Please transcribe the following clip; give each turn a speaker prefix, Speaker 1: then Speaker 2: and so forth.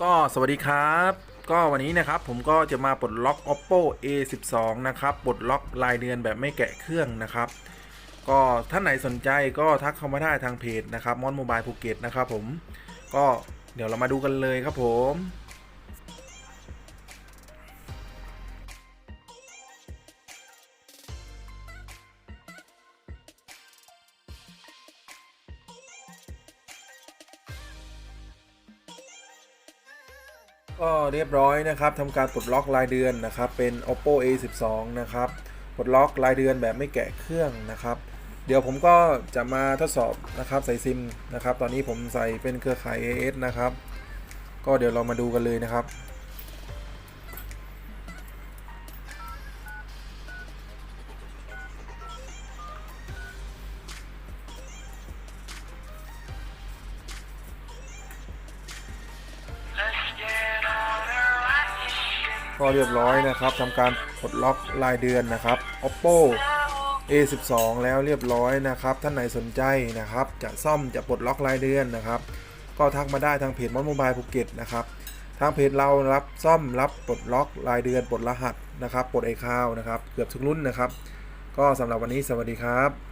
Speaker 1: ก็สวัสดีครับ ก็วันนี้นะครับผมก็จะมาปลดล็อก oppo a 1 2นะครับปลดล็อกรายเดือนแบบไม่แกะเครื่องนะครับ ก็ท่านไหนสนใจก็ทักเข้ามาได้ทางเพจนะครับมอนโมบายภูเก็ตนะครับผมก็เดี๋ยวเรามาดูกันเลยครับผม ก็เรียบร้อยนะครับทำการปลดล็อกรายเดือนนะครับ เป็น oppo a 1 2นะครับปลดล็อกรายเดือนแบบไม่แกะเครื่องนะครับ เดี๋ยวผมก็จะมาทดสอบนะครับใส่ซิมนะครับ ตอนนี้ผมใส่เป็นเครือข่าย AS นะครับ ก็เดี๋ยวเรามาดูกันเลยนะครับ ก็เรียบร้อยนะครับทำการปลดล็อกรายเดือนนะครับ oppo a 1 2 แล้วเรียบร้อยนะครับ ท่านไหนสนใจนะครับ จะซ่อมจะปลดล็อกรายเดือนนะครับ ก็ทักมาได้ทางเพจมอนโมบายภูเก็ตนะครับ ทางเพจเรารับซ่อมรับปลดล็อกรายเดือนปลดรหัสนะครับปลดไอคาวนะครับ เกือบทุกรุ่นนะครับ ก็สำหรับวันนี้สวัสดีครับ